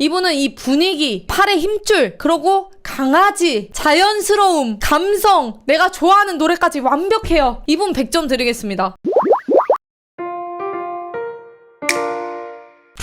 이분은 이 분위기, 팔의 힘줄, 그리고 강아지, 자연스러움, 감성, 내가 좋아하는 노래까지 완벽해요. 이분 100점 드리겠습니다.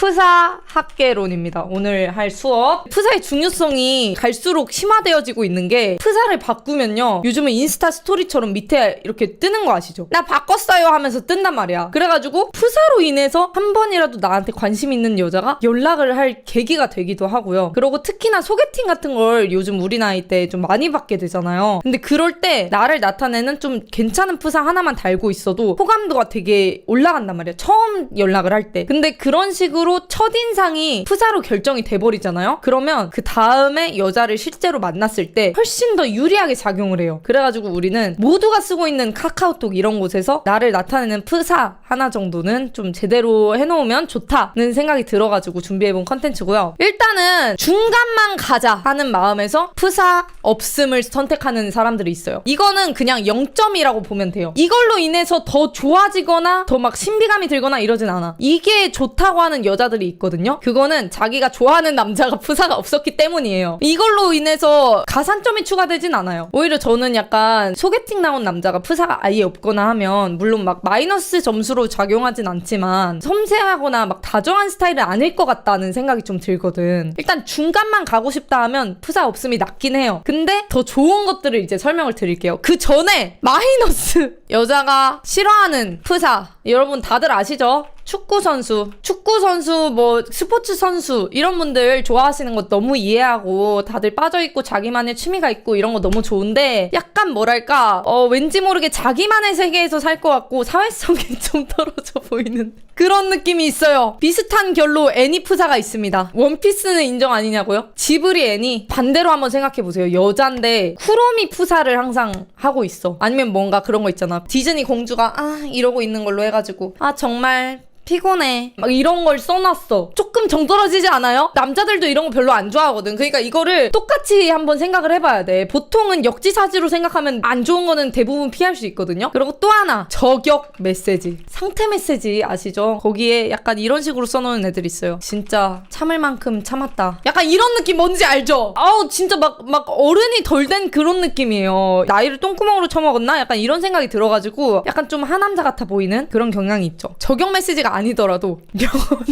푸사 학계론입니다. 오늘 할 수업. 푸사의 중요성이 갈수록 심화되어지고 있는 게 푸사를 바꾸면요. 요즘은 인스타 스토리처럼 밑에 이렇게 뜨는 거 아시죠? 나 바꿨어요 하면서 뜬단 말이야. 그래가지고 푸사로 인해서 한 번이라도 나한테 관심 있는 여자가 연락을 할 계기가 되기도 하고요. 그리고 특히나 소개팅 같은 걸 요즘 우리 나이 때 좀 많이 받게 되잖아요. 근데 그럴 때 나를 나타내는 좀 괜찮은 푸사 하나만 달고 있어도 호감도가 되게 올라간단 말이야. 처음 연락을 할 때. 근데 그런 식으로 첫인상이 푸사로 결정이 돼버리잖아요? 그러면 그 다음에 여자를 실제로 만났을 때 훨씬 더 유리하게 작용을 해요. 그래가지고 우리는 모두가 쓰고 있는 카카오톡 이런 곳에서 나를 나타내는 푸사 하나 정도는 좀 제대로 해놓으면 좋다는 생각이 들어가지고 준비해본 컨텐츠고요. 일단은 중간만 가자 하는 마음에서 푸사 없음을 선택하는 사람들이 있어요. 이거는 그냥 0점이라고 보면 돼요. 이걸로 인해서 더 좋아지거나 더 막 신비감이 들거나 이러진 않아. 이게 좋다고 하는 여 자들이 있거든요. 그거는 자기가 좋아하는 남자가 푸사가 없었기 때문이에요. 이걸로 인해서 가산점이 추가되진 않아요. 오히려 저는 약간 소개팅 나온 남자가 푸사가 아예 없거나 하면 물론 막 마이너스 점수로 작용하진 않지만 섬세하거나 막 다정한 스타일은 아닐 것 같다는 생각이 좀 들거든. 일단 중간만 가고 싶다 하면 푸사 없음이 낫긴 해요. 근데 더 좋은 것들을 이제 설명을 드릴게요. 그 전에 마이너스 여자가 싫어하는 푸사 여러분 다들 아시죠? 축구 선수, 축구 선수, 뭐 스포츠 선수 이런 분들 좋아하시는 거 너무 이해하고 다들 빠져 있고 자기만의 취미가 있고 이런 거 너무 좋은데 약간 뭐랄까 어 왠지 모르게 자기만의 세계에서 살 것 같고 사회성이 좀 떨어져 보이는 그런 느낌이 있어요. 비슷한 결로 애니프사가 있습니다. 원피스는 인정 아니냐고요? 지브리 애니 반대로 한번 생각해 보세요. 여잔데 쿠로미 푸사를 항상 하고 있어. 아니면 뭔가 그런 거 있잖아. 디즈니 공주가 아 이러고 있는 걸로 해가지고 아 정말 피곤해. 막 이런 걸 써놨어. 조금 정떨어지지 않아요? 남자들도 이런 거 별로 안 좋아하거든. 그러니까 이거를 똑같이 한번 생각을 해봐야 돼. 보통은 역지사지로 생각하면 안 좋은 거는 대부분 피할 수 있거든요. 그리고 또 하나 저격 메시지. 상태 메시지 아시죠? 거기에 약간 이런 식으로 써놓은 애들 있어요. 진짜 참을 만큼 참았다. 약간 이런 느낌 뭔지 알죠? 아우 진짜 막 막 어른이 덜 된 그런 느낌이에요. 나이를 똥구멍으로 쳐먹었나? 약간 이런 생각이 들어가지고 약간 좀 하남자 같아 보이는 그런 경향이 있죠. 저격 메시지가 아니더라도 명언.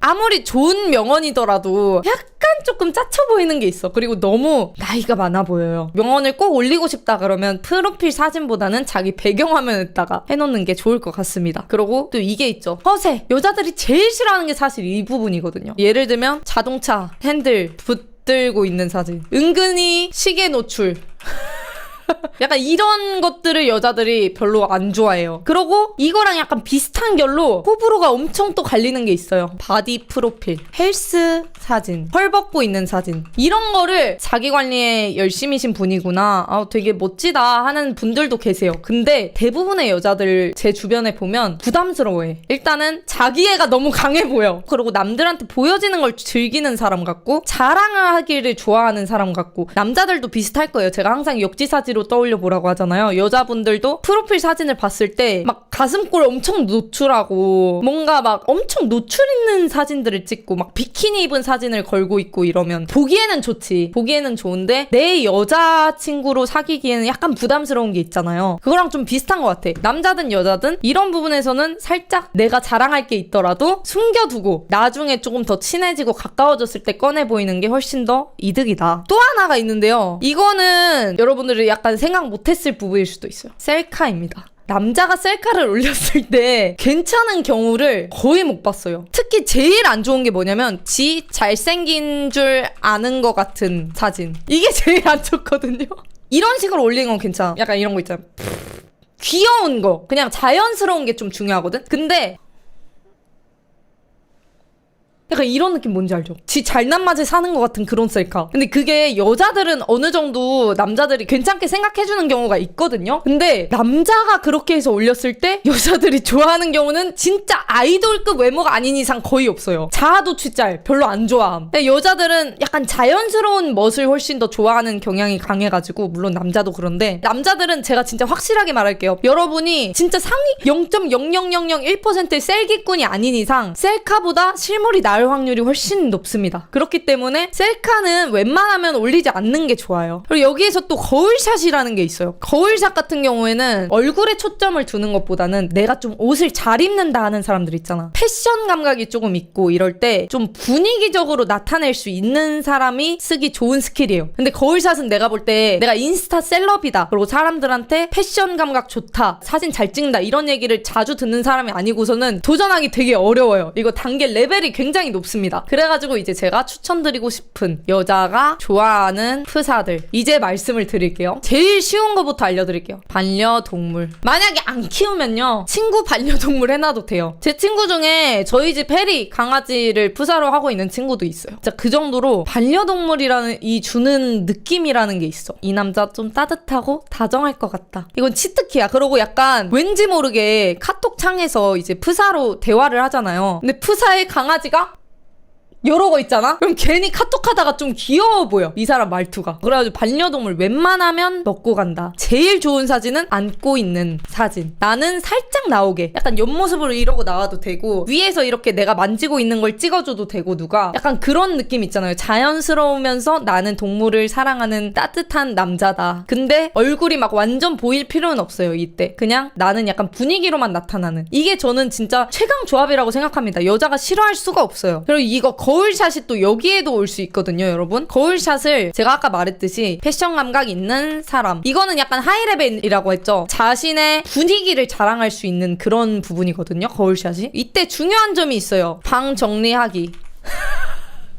아무리 좋은 명언이더라도 약간 조금 짜쳐 보이는 게 있어. 그리고 너무 나이가 많아 보여요. 명언을 꼭 올리고 싶다 그러면 프로필 사진보다는 자기 배경화면에다가 해놓는 게 좋을 것 같습니다. 그리고 또 이게 있죠. 허세. 여자들이 제일 싫어하는 게 사실 이 부분이거든요. 예를 들면 자동차 핸들 붙들고 있는 사진. 은근히 시계 노출. 약간 이런 것들을 여자들이 별로 안 좋아해요. 그러고 이거랑 약간 비슷한 결로 호불호가 엄청 또 갈리는 게 있어요. 바디 프로필, 헬스 사진, 헐 벗고 있는 사진. 이런 거를 자기 관리에 열심히신 분이구나. 아, 되게 멋지다 하는 분들도 계세요. 근데 대부분의 여자들 제 주변에 보면 부담스러워해. 일단은 자기애가 너무 강해 보여. 그리고 남들한테 보여지는 걸 즐기는 사람 같고 자랑을 하기를 좋아하는 사람 같고 남자들도 비슷할 거예요. 제가 항상 역지사지 로 떠올려 보라고 하잖아요. 여자분들도 프로필 사진을 봤을 때 막 가슴골 엄청 노출하고 뭔가 막 엄청 노출 있는 사진들을 찍고 막 비키니 입은 사진을 걸고 있고 이러면 보기에는 좋지. 보기에는 좋은데 내 여자친구로 사귀기에는 약간 부담스러운 게 있잖아요. 그거랑 좀 비슷한 것 같아. 남자든 여자든 이런 부분에서는 살짝 내가 자랑할 게 있더라도 숨겨두고 나중에 조금 더 친해지고 가까워졌을 때 꺼내 보이는 게 훨씬 더 이득이다. 또 하나가 있는데요. 이거는 여러분들이 약간 생각 못했을 부분일 수도 있어요. 셀카입니다. 남자가 셀카를 올렸을 때 괜찮은 경우를 거의 못 봤어요. 특히 제일 안 좋은 게 뭐냐면 지 잘생긴 줄 아는 것 같은 사진. 이게 제일 안 좋거든요. 이런 식으로 올리는 건 괜찮아. 약간 이런 거 있잖아. 귀여운 거. 그냥 자연스러운 게 좀 중요하거든. 근데 약간 이런 느낌 뭔지 알죠? 지 잘난 맛에 사는 것 같은 그런 셀카. 근데 그게 여자들은 어느 정도 남자들이 괜찮게 생각해주는 경우가 있거든요? 근데 남자가 그렇게 해서 올렸을 때 여자들이 좋아하는 경우는 진짜 아이돌급 외모가 아닌 이상 거의 없어요. 자아도 취짤 별로 안 좋아함. 근데 여자들은 약간 자연스러운 멋을 훨씬 더 좋아하는 경향이 강해가지고 물론 남자도 그런데 남자들은 제가 진짜 확실하게 말할게요. 여러분이 진짜 상위 0.00001%의 셀기꾼이 아닌 이상 셀카보다 실물이 나을 날 확률이 훨씬 높습니다. 그렇기 때문에 셀카는 웬만하면 올리지 않는 게 좋아요. 그리고 여기에서 또 거울샷이라는 게 있어요. 거울샷 같은 경우에는 얼굴에 초점을 두는 것보다는 내가 좀 옷을 잘 입는다 하는 사람들 있잖아. 패션 감각이 조금 있고 이럴 때 좀 분위기적으로 나타낼 수 있는 사람이 쓰기 좋은 스킬이에요. 근데 거울샷은 내가 볼 때 내가 인스타 셀럽이다. 그리고 사람들한테 패션 감각 좋다. 사진 잘 찍는다. 이런 얘기를 자주 듣는 사람이 아니고서는 도전하기 되게 어려워요. 이거 단계 레벨이 굉장히 높습니다. 그래가지고 이제 제가 추천드리고 싶은 여자가 좋아하는 프사들. 이제 말씀을 드릴게요. 제일 쉬운 거부터 알려드릴게요. 반려동물. 만약에 안 키우면요. 친구 반려동물 해놔도 돼요. 제 친구 중에 저희 집 해리 강아지를 프사로 하고 있는 친구도 있어요. 진짜 그 정도로 반려동물이라는 이 주는 느낌이라는 게 있어. 이 남자 좀 따뜻하고 다정할 것 같다. 이건 치트키야. 그러고 약간 왠지 모르게 카톡 창에서 이제 프사로 대화를 하잖아요. 근데 프사의 강아지가 이러고 있잖아? 그럼 괜히 카톡 하다가 좀 귀여워 보여. 이 사람 말투가. 그래가지고 반려동물 웬만하면 넣고 간다. 제일 좋은 사진은 안고 있는 사진. 나는 살짝 나오게. 약간 옆모습으로 이러고 나와도 되고, 위에서 이렇게 내가 만지고 있는 걸 찍어줘도 되고, 누가. 약간 그런 느낌 있잖아요. 자연스러우면서 나는 동물을 사랑하는 따뜻한 남자다. 근데 얼굴이 막 완전 보일 필요는 없어요, 이때. 그냥 나는 약간 분위기로만 나타나는. 이게 저는 진짜 최강 조합이라고 생각합니다. 여자가 싫어할 수가 없어요. 그리고 이거 거 울샷이 또 여기에도 올 수 있거든요, 여러분. 거울샷을 제가 아까 말했듯이 패션 감각 있는 사람. 이거는 약간 하이레벨이라고 했죠. 자신의 분위기를 자랑할 수 있는 그런 부분이거든요, 거울샷이. 이때 중요한 점이 있어요. 방 정리하기.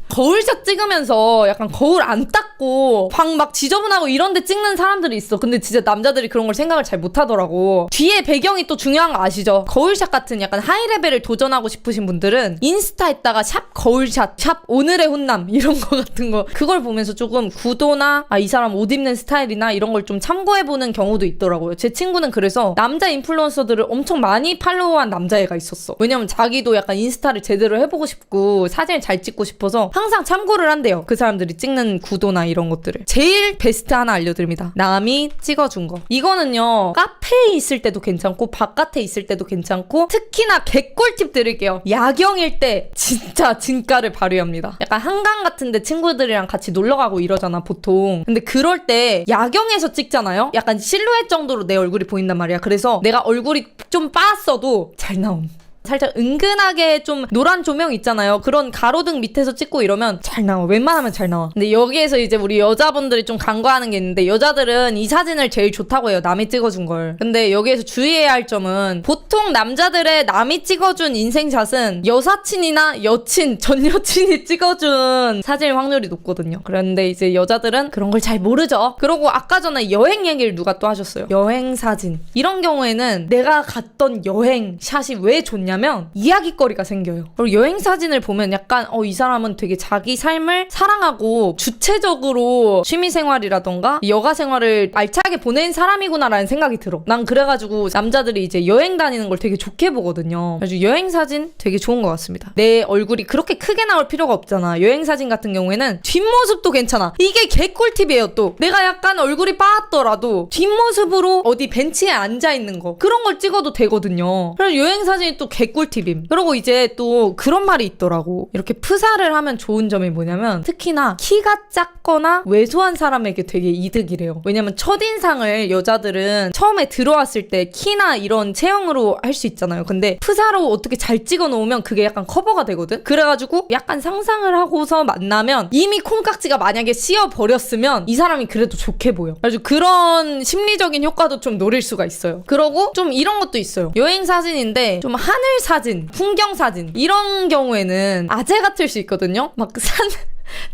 거울샷 찍으면서 약간 거울 안 닦고 방 막 지저분하고 이런 데 찍는 사람들이 있어. 근데 진짜 남자들이 그런 걸 생각을 잘 못 하더라고. 뒤에 배경이 또 중요한 거 아시죠? 거울샷 같은 약간 하이 레벨을 도전하고 싶으신 분들은 인스타에다가 샵 거울샷, 샵 오늘의 혼남 이런 거 같은 거 그걸 보면서 조금 구도나 아, 이 사람 옷 입는 스타일이나 이런 걸 좀 참고해 보는 경우도 있더라고요. 제 친구는 그래서 남자 인플루언서들을 엄청 많이 팔로우한 남자애가 있었어. 왜냐면 자기도 약간 인스타를 제대로 해보고 싶고 사진을 잘 찍고 싶어서 항상 참고를 한대요. 그 사람들이 찍는 구도나 이런 것들을. 제일 베스트 하나 알려드립니다. 남이 찍어준 거. 이거는요, 카페에 있을 때도 괜찮고, 바깥에 있을 때도 괜찮고, 특히나 개꿀팁 드릴게요. 야경일 때 진짜 진가를 발휘합니다. 약간 한강 같은데 친구들이랑 같이 놀러 가고 이러잖아, 보통. 근데 그럴 때 야경에서 찍잖아요? 약간 실루엣 정도로 내 얼굴이 보인단 말이야. 그래서 내가 얼굴이 좀 빠았어도 잘 나옴. 살짝 은근하게 좀 노란 조명 있잖아요. 그런 가로등 밑에서 찍고 이러면 잘 나와. 웬만하면 잘 나와. 근데 여기에서 이제 우리 여자분들이 좀 간과하는 게 있는데 여자들은 이 사진을 제일 좋다고 해요. 남이 찍어준 걸. 근데 여기에서 주의해야 할 점은 보통 남자들의 남이 찍어준 인생샷은 여사친이나 여친, 전 여친이 찍어준 사진일 확률이 높거든요. 그런데 이제 여자들은 그런 걸 잘 모르죠. 그러고 아까 전에 여행 얘기를 누가 또 하셨어요. 여행 사진. 이런 경우에는 내가 갔던 여행 샷이 왜 좋냐 면 이야기거리가 생겨요. 그리고 여행 사진을 보면 약간 어 이 사람은 되게 자기 삶을 사랑하고 주체적으로 취미 생활이라던가 여가 생활을 알차게 보낸 사람이구나라는 생각이 들어. 난 그래가지고 남자들이 이제 여행 다니는 걸 되게 좋게 보거든요. 그래서 여행 사진 되게 좋은 것 같습니다. 내 얼굴이 그렇게 크게 나올 필요가 없잖아. 여행 사진 같은 경우에는 뒷모습도 괜찮아. 이게 개꿀팁이에요 또. 내가 약간 얼굴이 빠았더라도 뒷모습으로 어디 벤치에 앉아 있는 거 그런 걸 찍어도 되거든요. 그래서 여행 사진이 또 개 꿀팁임. 그리고 이제 또 그런 말이 있더라고. 이렇게 프사를 하면 좋은 점이 뭐냐면 특히나 키가 작거나 왜소한 사람에게 되게 이득이래요. 왜냐면 첫인상을 여자들은 처음에 들어왔을 때 키나 이런 체형으로 할 수 있잖아요. 근데 프사로 어떻게 잘 찍어 놓으면 그게 약간 커버가 되거든. 그래가지고 약간 상상을 하고서 만나면 이미 콩깍지가 만약에 씌어 버렸으면 이 사람이 그래도 좋게 보여. 그래서 그런 심리적인 효과도 좀 노릴 수가 있어요. 그러고 좀 이런 것도 있어요. 여행 사진인데 좀 하늘 사진, 풍경 사진 이런 경우에는 아재 같을 수 있거든요. 막 산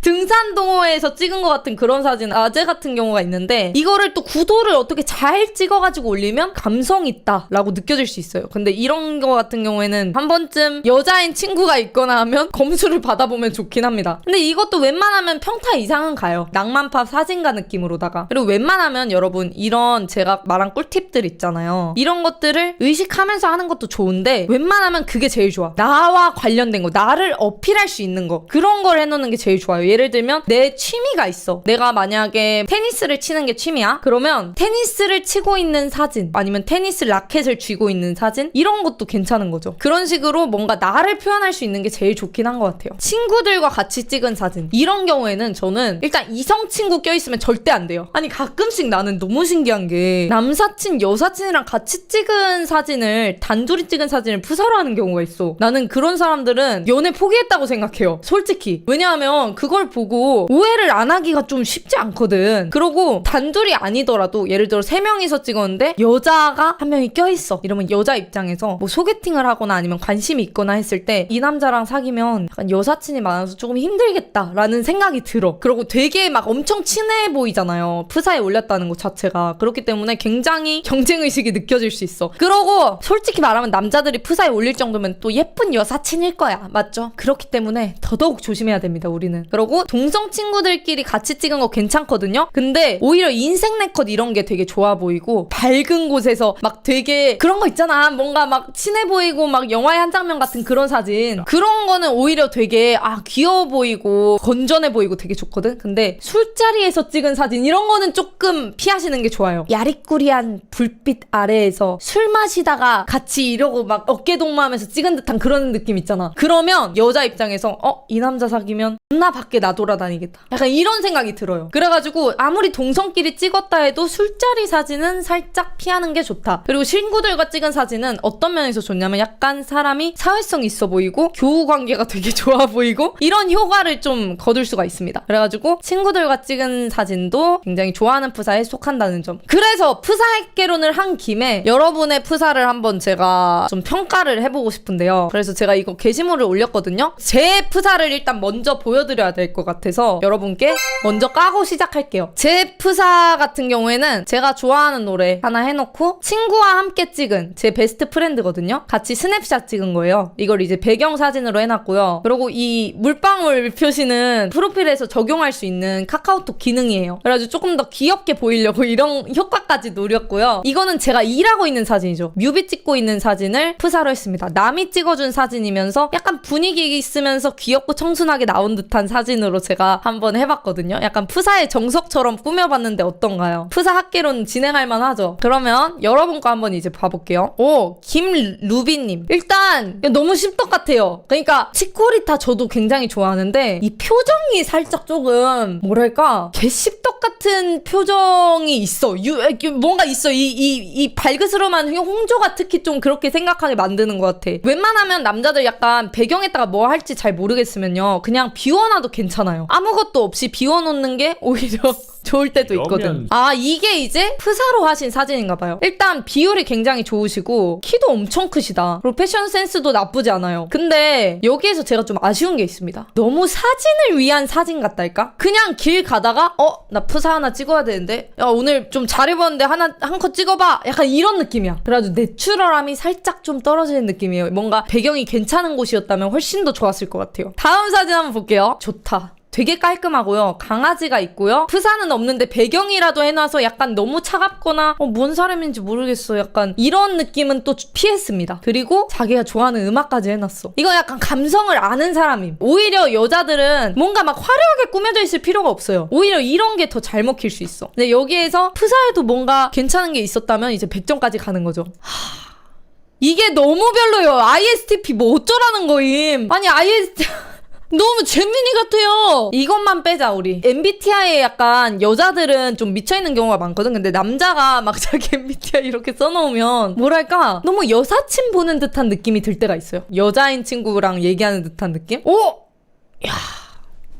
등산 동호회에서 찍은 것 같은 그런 사진 아재 같은 경우가 있는데 이거를 또 구도를 어떻게 잘 찍어가지고 올리면 감성 있다라고 느껴질 수 있어요. 근데 이런 거 같은 경우에는 한 번쯤 여자인 친구가 있거나 하면 검수를 받아보면 좋긴 합니다. 근데 이것도 웬만하면 평타 이상은 가요. 낭만팝 사진가 느낌으로다가 그리고 웬만하면 여러분 이런 제가 말한 꿀팁들 있잖아요. 이런 것들을 의식하면서 하는 것도 좋은데 웬만하면 그게 제일 좋아. 나와 관련된 거, 나를 어필할 수 있는 거 그런 걸 해놓는 게 제일 좋아요. 예를 들면 내 취미가 있어. 내가 만약에 테니스를 치는 게 취미야? 그러면 테니스를 치고 있는 사진 아니면 테니스 라켓을 쥐고 있는 사진 이런 것도 괜찮은 거죠. 그런 식으로 뭔가 나를 표현할 수 있는 게 제일 좋긴 한 것 같아요. 친구들과 같이 찍은 사진 이런 경우에는 저는 일단 이성 친구 껴있으면 절대 안 돼요. 아니 가끔씩 나는 너무 신기한 게 남사친 여사친이랑 같이 찍은 사진을 단둘이 찍은 사진을 푸사로 하는 경우가 있어. 나는 그런 사람들은 연애 포기했다고 생각해요. 솔직히. 왜냐하면 그걸 보고 오해를 안 하기가 좀 쉽지 않거든. 그러고 단둘이 아니더라도 예를 들어 세 명이서 찍었는데 여자가 한 명이 껴있어. 이러면 여자 입장에서 뭐 소개팅을 하거나 아니면 관심이 있거나 했을 때 이 남자랑 사귀면 약간 여사친이 많아서 조금 힘들겠다라는 생각이 들어. 그리고 되게 막 엄청 친해 보이잖아요. 프사에 올렸다는 것 자체가. 그렇기 때문에 굉장히 경쟁의식이 느껴질 수 있어. 그러고 솔직히 말하면 남자들이 프사에 올릴 정도면 또 예쁜 여사친일 거야. 맞죠? 그렇기 때문에 더더욱 조심해야 됩니다, 우리는. 그러고 동성 친구들끼리 같이 찍은 거 괜찮거든요? 근데 오히려 인생 네컷 이런 게 되게 좋아 보이고 밝은 곳에서 막 되게 그런 거 있잖아. 뭔가 막 친해 보이고 막 영화의 한 장면 같은 그런 사진. 그런 거는 오히려 되게 아, 귀여워 보이고 건전해 보이고 되게 좋거든? 근데 술자리에서 찍은 사진 이런 거는 조금 피하시는 게 좋아요. 야리꾸리한 불빛 아래에서 술 마시다가 같이 이러고 막 어깨 동무하면서 찍은 듯한 그런 느낌 있잖아. 그러면 여자 입장에서 어? 이 남자 사귀면 존나 밖에 나 돌아다니겠다. 약간 이런 생각이 들어요. 그래가지고 아무리 동성끼리 찍었다 해도 술자리 사진은 살짝 피하는 게 좋다. 그리고 친구들과 찍은 사진은 어떤 면에서 좋냐면 약간 사람이 사회성 있어 보이고 교우 관계가 되게 좋아 보이고 이런 효과를 좀 거둘 수가 있습니다. 그래가지고 친구들과 찍은 사진도 굉장히 좋아하는 프사에 속한다는 점. 그래서 프사학개론을 한 김에 여러분의 프사를 한번 제가 좀 평가를 해보고 싶은데요. 그래서 제가 이거 게시물을 올렸거든요. 제 프사를 일단 먼저 보여드려 야 될 것 같아서 여러분께 먼저 까고 시작할게요. 제 프사 같은 경우에는 제가 좋아하는 노래 하나 해놓고 친구와 함께 찍은 제 베스트 프렌드거든요. 같이 스냅샷 찍은 거예요. 이걸 이제 배경 사진으로 해놨고요. 그리고 이 물방울 표시는 프로필에서 적용할 수 있는 카카오톡 기능이에요. 그래가지고 조금 더 귀엽게 보이려고 이런 효과까지 노렸고요. 이거는 제가 일하고 있는 사진이죠. 뮤비 찍고 있는 사진을 프사로 했습니다. 남이 찍어준 사진이면서 약간 분위기 있으면서 귀엽고 청순하게 나온 듯한 사진으로 제가 한번 해봤거든요. 약간 프사의 정석처럼 꾸며봤는데 어떤가요? 프사 학개론 진행할 만하죠? 그러면 여러분 거 한번 이제 봐볼게요. 오, 김루비님. 일단 너무 씹덕 같아요. 그러니까 치코리타 저도 굉장히 좋아하는데 이 표정이 살짝 조금 뭐랄까 개씹덕 같은 표정이 있어. 유, 뭔가 있어. 이, 이, 이 발그스름한 홍조가 특히 좀 그렇게 생각하게 만드는 것 같아. 웬만하면 남자들 약간 배경에다가 뭐 할지 잘 모르겠으면요. 그냥 비워놔 도 괜찮아요. 아무것도 없이 비워놓는 게 오히려 좋을 때도 있거든. 그러면- 아, 이게 이제 프사로 하신 사진인가 봐요. 일단 비율이 굉장히 좋으시고 키도 엄청 크시다. 그리고 패션 센스도 나쁘지 않아요. 근데 여기에서 제가 좀 아쉬운 게 있습니다. 너무 사진을 위한 사진 같달까? 그냥 길 가다가 어, 나 프사 하나 찍어야 되는데. 야, 오늘 좀 잘 입었는데 하나 한 컷 찍어 봐. 약간 이런 느낌이야. 그래가지고 내추럴함이 살짝 좀 떨어지는 느낌이에요. 뭔가 배경이 괜찮은 곳이었다면 훨씬 더 좋았을 것 같아요. 다음 사진 한번 볼게요. 좋다. 되게 깔끔하고요. 강아지가 있고요. 프사는 없는데 배경이라도 해놔서 약간 너무 차갑거나 어, 뭔 사람인지 모르겠어. 약간 이런 느낌은 또 피했습니다. 그리고 자기가 좋아하는 음악까지 해놨어. 이거 약간 감성을 아는 사람임. 오히려 여자들은 뭔가 막 화려하게 꾸며져 있을 필요가 없어요. 오히려 이런 게 더 잘 먹힐 수 있어. 근데 여기에서 프사에도 뭔가 괜찮은 게 있었다면 이제 100점까지 가는 거죠. 하... 이게 너무 별로예요. ISTP 뭐 어쩌라는 거임. 아니 ISTP 너무 재민이 같아요. 이것만 빼자 우리. MBTI에 약간 여자들은 좀 미쳐 있는 경우가 많거든. 근데 남자가 막 자기 MBTI 이렇게 써놓으면 뭐랄까 너무 여사친 보는 듯한 느낌이 들 때가 있어요. 여자인 친구랑 얘기하는 듯한 느낌? 오, 야.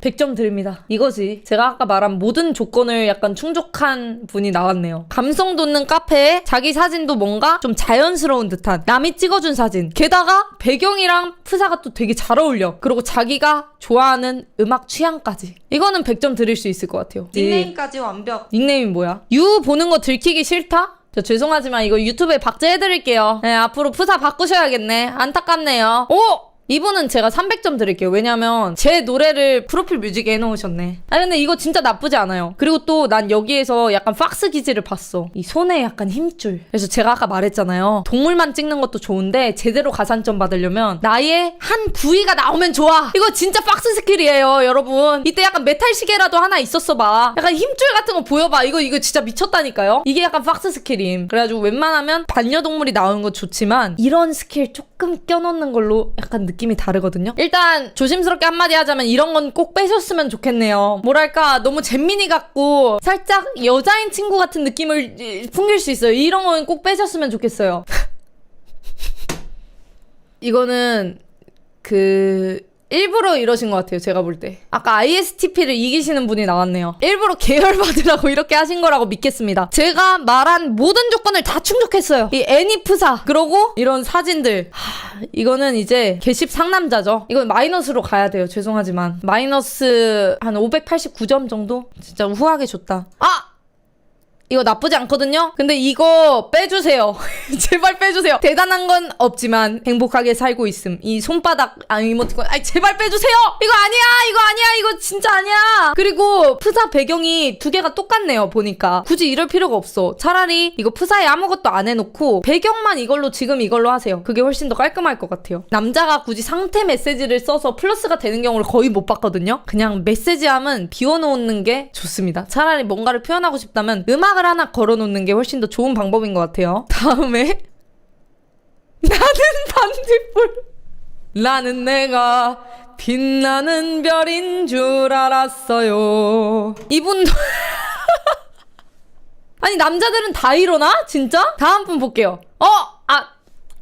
100점 드립니다. 이거지. 제가 아까 말한 모든 조건을 약간 충족한 분이 나왔네요. 감성 돋는 카페에 자기 사진도 뭔가 좀 자연스러운 듯한 남이 찍어준 사진. 게다가 배경이랑 프사가 또 되게 잘 어울려. 그리고 자기가 좋아하는 음악 취향까지. 이거는 100점 드릴 수 있을 것 같아요. 닉네임까지 완벽. 닉네임이 뭐야? 유 보는 거 들키기 싫다? 저 죄송하지만 이거 유튜브에 박제해드릴게요. 네, 앞으로 프사 바꾸셔야겠네. 안타깝네요. 오! 이분은 제가 300점 드릴게요. 왜냐면 제 노래를 프로필 뮤직에 해놓으셨네. 아 근데 이거 진짜 나쁘지 않아요. 그리고 또 난 여기에서 약간 박스 기질을 봤어. 이 손에 약간 힘줄. 그래서 제가 아까 말했잖아요. 동물만 찍는 것도 좋은데 제대로 가산점 받으려면 나의 한 부위가 나오면 좋아. 이거 진짜 박스 스킬이에요, 여러분. 이때 약간 메탈 시계라도 하나 있었어 봐. 약간 힘줄 같은 거 보여봐. 이거 이거 진짜 미쳤다니까요. 이게 약간 박스 스킬임. 그래가지고 웬만하면 반려동물이 나오는 거 좋지만 이런 스킬 조금 껴넣는 걸로 약간 느낌이 다르거든요. 일단 조심스럽게 한마디 하자면 이런 건 꼭 빼셨으면 좋겠네요. 뭐랄까 너무 잼민이 같고 살짝 여자인 친구 같은 느낌을 이, 풍길 수 있어요. 이런 건 꼭 빼셨으면 좋겠어요. 이거는 그 일부러 이러신 것 같아요. 제가 볼 때. 아까 ISTP를 이기시는 분이 나왔네요. 일부러 계열 받으라고 이렇게 하신 거라고 믿겠습니다. 제가 말한 모든 조건을 다 충족했어요. 이 애니프사 그러고 이런 사진들. 하, 이거는 이제 개십 상남자죠. 이건 마이너스로 가야 돼요. 죄송하지만 마이너스 한 589점 정도. 진짜 우아하게 줬다. 아! 이거 나쁘지 않거든요? 근데 이거 빼주세요. 제발 빼주세요. 대단한 건 없지만 행복하게 살고 있음. 이 손바닥 아 이모티콘. 아이 제발 빼주세요. 이거 아니야. 이거 아니야. 이거 진짜 아니야. 그리고 프사 배경이 두 개가 똑같네요. 보니까 굳이 이럴 필요가 없어. 차라리 이거 프사에 아무것도 안 해놓고 배경만 이걸로 지금 이걸로 하세요. 그게 훨씬 더 깔끔할 것 같아요. 남자가 굳이 상태 메시지를 써서 플러스가 되는 경우를 거의 못 봤거든요. 그냥 메시지함은 비워놓는 게 좋습니다. 차라리 뭔가를 표현하고 싶다면 음악 을 하나 걸어놓는 게 훨씬 더 좋은 방법인 것 같아요. 다음에 나는 반딧불 나는 내가 빛나는 별인 줄 알았어요. 이분도 아니 남자들은 다 이러나? 진짜? 다음 분 볼게요. 어!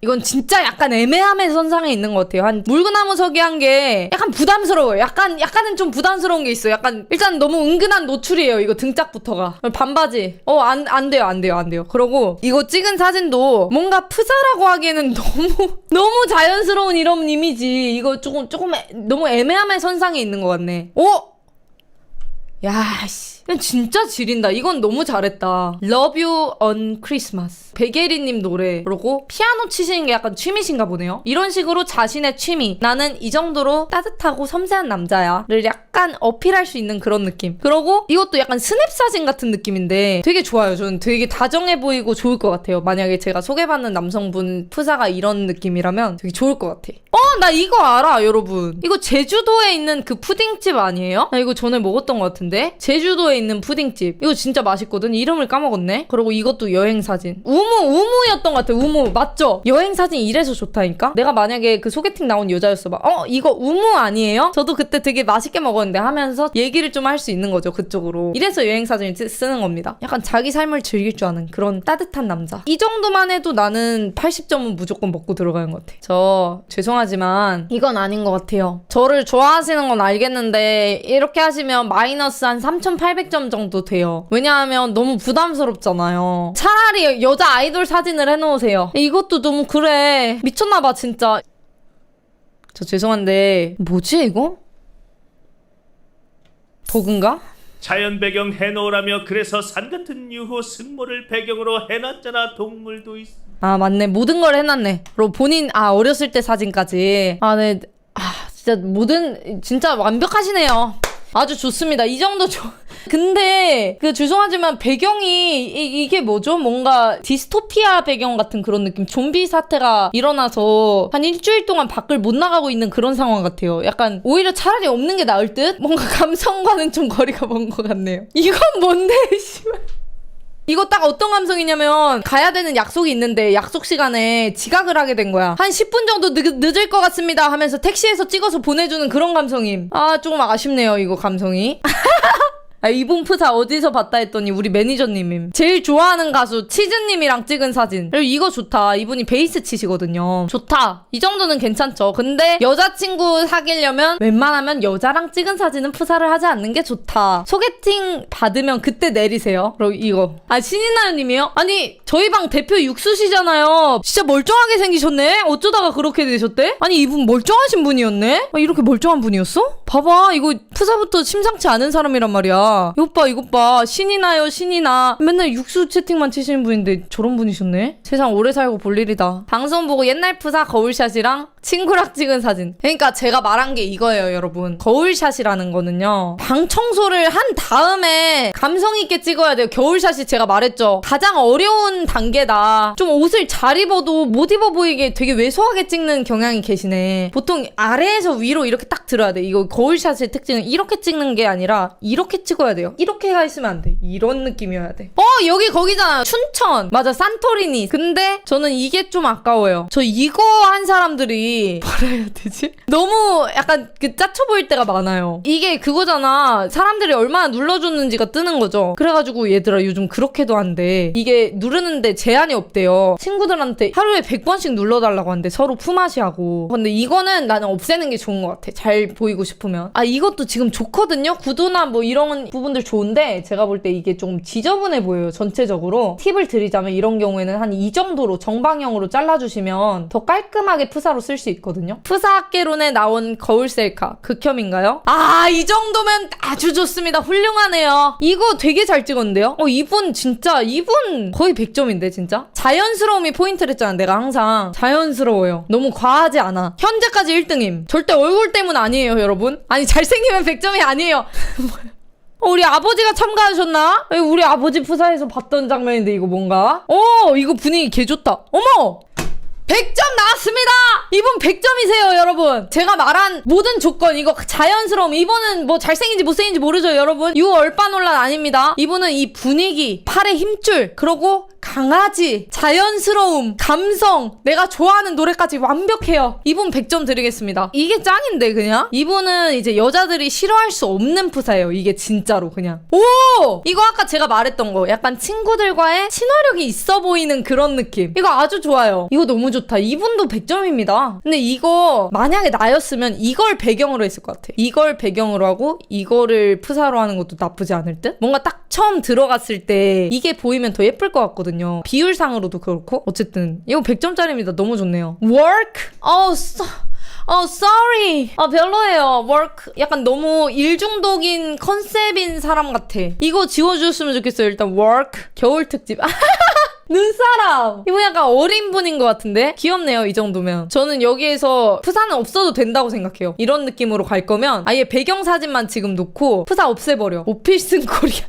아 이건 진짜 약간 애매함의 선상에 있는 것 같아요. 한 물구나무 서기 한 게 약간 부담스러워요. 약간 약간은 좀 부담스러운 게 있어요. 약간 일단 너무 은근한 노출이에요. 이거 등짝부터가 반바지. 어 안 안 돼요, 안 돼요, 안 돼요. 그러고 이거 찍은 사진도 뭔가 프사라고 하기에는 너무 너무 자연스러운 이런 이미지. 이거 조금 조금 애- 너무 애매함의 선상에 있는 것 같네. 어? 야, 씨. 진짜 지린다. 이건 너무 잘했다. Love You on Christmas. 베게리님 노래. 그러고 피아노 치시는 게 약간 취미신가 보네요. 이런 식으로 자신의 취미. 나는 이 정도로 따뜻하고 섬세한 남자야.를 약간 어필할 수 있는 그런 느낌. 그러고 이것도 약간 스냅 사진 같은 느낌인데 되게 좋아요. 저는 되게 다정해 보이고 좋을 것 같아요. 만약에 제가 소개받는 남성분 프사가 이런 느낌이라면 되게 좋을 것 같아. 어, 나 이거 알아, 여러분. 이거 제주도에 있는 그 푸딩집 아니에요? 나 이거 전에 먹었던 것 같은데? 제주도에 있는 푸딩집. 이거 진짜 맛있거든? 이름을 까먹었네? 그리고 이것도 여행 사진. 우무, 우무였던 것 같아, 우무. 맞죠? 여행 사진 이래서 좋다니까? 내가 만약에 그 소개팅 나온 여자였어. 막, 어, 이거 우무 아니에요? 저도 그때 되게 맛있게 먹었는데 하면서 얘기를 좀 할 수 있는 거죠, 그쪽으로. 이래서 여행 사진을 쓰- 쓰는 겁니다. 약간 자기 삶을 즐길 줄 아는 그런 따뜻한 남자. 이 정도만 해도 나는 80점은 무조건 먹고 들어가는 것 같아. 저, 죄송하지만, 이건 아닌 것 같아요. 저를 좋아하시는 건 알겠는데, 이렇게 하시면 마이너스 한 3,800점 정도 돼요. 왜냐하면 너무 부담스럽잖아요. 차라리 여자 아이돌 사진을 해놓으세요. 이것도 너무 그래. 미쳤나봐, 진짜. 저 죄송한데, 뭐지, 이거? 버그인가? 자연 배경 해놓으라며 그래서 산 같은 유호 승모를 배경으로 해놨잖아 동물도 있어 아 맞네 모든 걸 해놨네 그리고 본인 아 어렸을 때 사진까지 아 네 아 진짜 모든 진짜 완벽하시네요 아주 좋습니다. 이 정도 좋 근데 그 죄송하지만 배경이 이, 이 게 뭐죠? 뭔가 디스토피아 배경 같은 그런 느낌. 좀비 사태가 일어나서 한 일주일 동안 밖을 못 나가고 있는 그런 상황 같아요. 약간 오히려 차라리 없는 게 나을 듯? 뭔가 감성과는 좀 거리가 먼 것 같네요. 이건 뭔데 씨발 이거 딱 어떤 감성이냐면 가야 되는 약속이 있는데 약속 시간에 지각을 하게 된 거야. 한 10분 정도 늦, 늦을 것 같습니다 하면서 택시에서 찍어서 보내주는 그런 감성임. 아 조금 아쉽네요 이거 감성이. 아, 이분 프사 어디서 봤다 했더니 우리 매니저님임. 제일 좋아하는 가수 치즈님이랑 찍은 사진. 그리고 이거 좋다. 이분이 베이스 치시거든요. 좋다. 이 정도는 괜찮죠. 근데 여자친구 사귀려면 웬만하면 여자랑 찍은 사진은 프사를 하지 않는 게 좋다. 소개팅 받으면 그때 내리세요. 그리고 이거. 아, 신인나요님이요? 아니, 저희 방 대표 육수시잖아요. 진짜 멀쩡하게 생기셨네? 어쩌다가 그렇게 되셨대? 아니, 이분 멀쩡하신 분이었네? 아, 이렇게 멀쩡한 분이었어? 봐봐. 이거 프사부터 심상치 않은 사람이란 말이야. 보니까 이 오빠 이것 봐. 신이 나요 신이 나. 맨날 육수 채팅만 치시는 분인데 저런 분이셨네? 세상 오래 살고 볼 일이다. 방송 보고 옛날 푸사 거울샷이랑 친구랑 찍은 사진. 그러니까 제가 말한 게 이거예요 여러분. 거울샷이라는 거는요 방 청소를 한 다음에 감성 있게 찍어야 돼요. 겨울샷이 제가 말했죠. 가장 어려운 단계다. 좀 옷을 잘 입어도 못 입어 보이게 되게 왜소하게 찍는 경향이 계시네. 보통 아래에서 위로 이렇게 딱 들어야 돼. 이거 거울샷의 특징은 이렇게 찍는 게 아니라 이렇게 찍어 야 돼요. 이렇게 가 있으면 안 돼. 이런 느낌이어야 돼 어 여기 거기잖아 춘천. 맞아 산토리니. 근데 저는 이게 좀 아까워요. 저 이거 한 사람들이 뭐라 해야 되지? 너무 약간 그 짜쳐 보일 때가 많아요. 이게 그거잖아. 사람들이 얼마나 눌러줬는지가 뜨는 거죠. 그래가지고 얘들아 요즘 그렇게도 한대 이게 누르는데 제한이 없대요. 친구들한테 하루에 100번씩 눌러달라고 한대 서로 품앗이하고. 근데 이거는 나는 없애는 게 좋은 것 같아. 잘 보이고 싶으면. 아 이것도 지금 좋거든요? 구도나 뭐 이런 부분들 좋은데 제가 볼 때 이게 좀 지저분해 보여요 전체적으로. 팁을 드리자면 이런 경우에는 한 이 정도로 정방형으로 잘라주시면 더 깔끔하게 푸사로 쓸 수 있거든요. 푸사 학개론에 나온 거울 셀카 극혐인가요? 아 이 정도면 아주 좋습니다. 훌륭하네요. 이거 되게 잘 찍었는데요? 어 이분 진짜 이분 거의 100점인데 진짜? 자연스러움이 포인트랬잖아 내가 항상. 자연스러워요. 너무 과하지 않아. 현재까지 1등임. 절대 얼굴 때문 아니에요 여러분. 아니 잘생기면 100점이 아니에요 어, 우리 아버지가 참가하셨나? 에, 우리 아버지 푸사에서 봤던 장면인데 이거 뭔가? 어 이거 분위기 개 좋다 어머 100점 나왔습니다! 이분 100점이세요, 여러분. 제가 말한 모든 조건, 이거 자연스러움, 이분은 뭐 잘생긴지 못생긴지 모르죠, 여러분. 유 얼빠 논란 아닙니다. 이분은 이 분위기, 팔의 힘줄, 그리고 강아지, 자연스러움, 감성, 내가 좋아하는 노래까지 완벽해요. 이분 100점 드리겠습니다. 이게 짱인데, 그냥? 이분은 이제 여자들이 싫어할 수 없는 푸사예요. 이게 진짜로, 그냥. 오! 이거 아까 제가 말했던 거. 약간 친구들과의 친화력이 있어 보이는 그런 느낌. 이거 아주 좋아요. 이거 너무 좋다. 이분도 100점입니다. 근데 이거 만약에 나였으면 이걸 배경으로 했을 것 같아. 이걸 배경으로 하고 이거를 푸사로 하는 것도 나쁘지 않을 듯? 뭔가 딱 처음 들어갔을 때 이게 보이면 더 예쁠 것 같거든요. 비율상으로도 그렇고. 어쨌든 이거 100점짜리입니다. 너무 좋네요. work? 어, 써. 어, sorry. 아, 별로예요. work. 약간 너무 일중독인 컨셉인 사람 같아. 이거 지워주셨으면 좋겠어요. 일단 work. 겨울 특집. 눈사람! 이분 약간 어린 분인 것 같은데? 귀엽네요, 이 정도면. 저는 여기에서 푸사는 없어도 된다고 생각해요. 이런 느낌으로 갈 거면 아예 배경 사진만 지금 놓고 푸사 없애버려. 오필슨 코리아.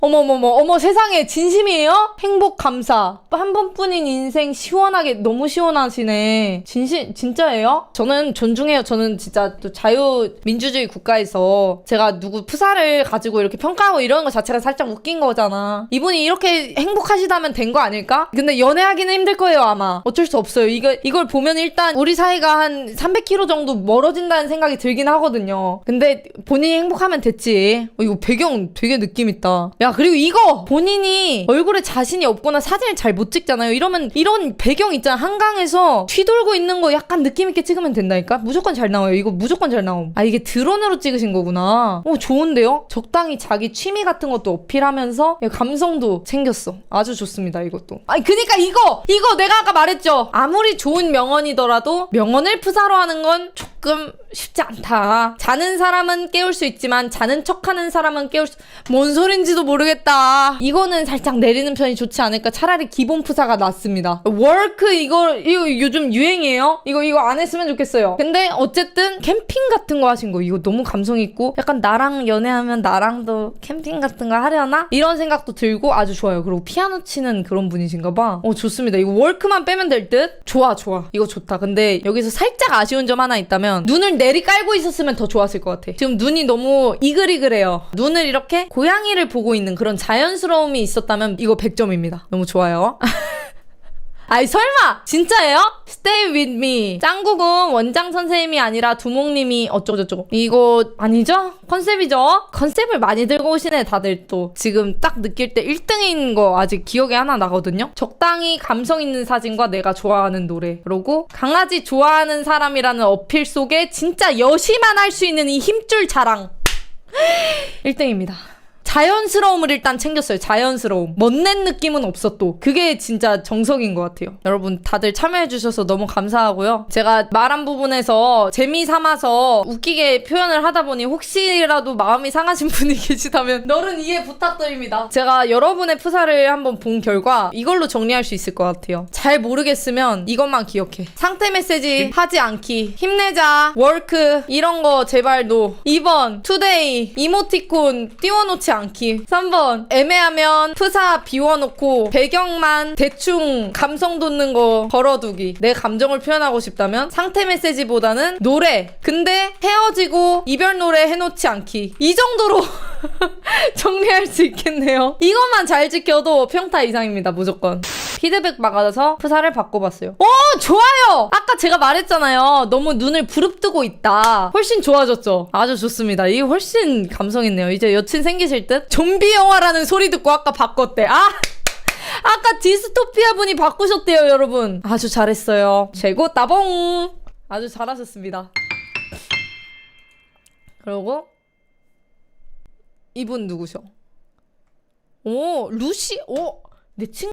어머머머, 어머 세상에 진심이에요? 행복 감사. 한 번뿐인 인생 시원하게 너무 시원하시네. 진심 진짜예요? 저는 존중해요. 저는 진짜 또 자유민주주의 국가에서 제가 누구 푸사를 가지고 이렇게 평가하고 이러는 거 자체가 살짝 웃긴 거잖아. 이분이 이렇게 행복하시다면 된 거 아닐까? 근데 연애하기는 힘들 거예요 아마. 어쩔 수 없어요. 이거 이걸 보면 일단 우리 사이가 한 300km 정도 멀어진다는 생각이 들긴 하거든요. 근데 본인이 행복하면 됐지. 어, 이거 배경 되게 느낌 있다. 야 그리고 이거 본인이 얼굴에 자신이 없거나 사진을 잘 못 찍잖아요. 이러면 이런 배경 있잖아 한강에서 뒤돌고 있는 거 약간 느낌 있게 찍으면 된다니까. 무조건 잘 나와요. 이거 무조건 잘 나옴. 아 이게 드론으로 찍으신 거구나. 오 좋은데요? 적당히 자기 취미 같은 것도 어필하면서 감성도 챙겼어. 아주 좋습니다 이것도. 아니 그니까 이거 이거 내가 아까 말했죠. 아무리 좋은 명언이더라도 명언을 푸사로 하는 건 조금 쉽지 않다. 자는 사람은 깨울 수 있지만 자는 척하는 사람은 깨울 수. 뭔 소린지도 모르 겠다. 이거는 살짝 내리는 편이 좋지 않을까. 차라리 기본 푸사가 낫습니다. 워크 이거 이거 요즘 유행이에요. 이거 이거 안 했으면 좋겠어요. 근데 어쨌든 캠핑 같은 거 하신 거 이거 너무 감성 있고 약간 나랑 연애하면 나랑도 캠핑 같은 거 하려나 이런 생각도 들고 아주 좋아요. 그리고 피아노 치는 그런 분이신가 봐. 어 좋습니다. 이거 월크만 빼면 될 듯. 좋아 좋아. 이거 좋다. 근데 여기서 살짝 아쉬운 점 하나 있다면 눈을 내리 깔고 있었으면 더 좋았을 것 같아. 지금 눈이 너무 이글이글해요. 눈을 이렇게 고양이를 보고 있는 그런 자연스러움이 있었다면 이거 100점입니다. 너무 좋아요. 아이 설마 진짜예요? Stay with me 짱구군 원장 선생님이 아니라 두목님이 어쩌고저쩌고 이거 아니죠? 컨셉이죠? 컨셉을 많이 들고 오시네 다들 또 지금 딱 느낄 때 1등인 거 아직 기억에 하나 나거든요 적당히 감성 있는 사진과 내가 좋아하는 노래 그리고 강아지 좋아하는 사람이라는 어필 속에 진짜 여시만 할 수 있는 이 힘줄 자랑 1등입니다 자연스러움을 일단 챙겼어요. 자연스러움. 멋낸 느낌은 없었도. 그게 진짜 정석인 것 같아요. 여러분 다들 참여해주셔서 너무 감사하고요. 제가 말한 부분에서 재미 삼아서 웃기게 표현을 하다 보니 혹시라도 마음이 상하신 분이 계시다면 너른 이해 부탁드립니다. 제가 여러분의 프사를 한번 본 결과 이걸로 정리할 수 있을 것 같아요. 잘 모르겠으면 이것만 기억해. 상태 메시지 하지 않기. 힘내자. 월크. 이런 거 제발 노. 2번 투데이. 이모티콘 띄워놓지 않기. 3번 애매하면 프사 비워놓고 배경만 대충 감성 돋는 거 걸어두기. 내 감정을 표현하고 싶다면 상태 메시지보다는 노래. 근데 헤어지고 이별 노래 해놓지 않기. 이 정도로 정리할 수 있겠네요. 이것만 잘 지켜도 평타 이상입니다, 무조건. 피드백 받아서 프사를 바꿔봤어요. 오, 좋아요! 아까 제가 말했잖아요. 너무 눈을 부릅뜨고 있다. 훨씬 좋아졌죠? 아주 좋습니다. 이게 훨씬 감성 있네요. 이제 여친 생기실 듯? 좀비 영화라는 소리 듣고 아까 바꿨대. 아! 아까 디스토피아 분이 바꾸셨대요, 여러분. 아주 잘했어요. 최고 따봉! 아주 잘하셨습니다. 그리고 이분 누구셔? 오, 루시, 오, 내 친,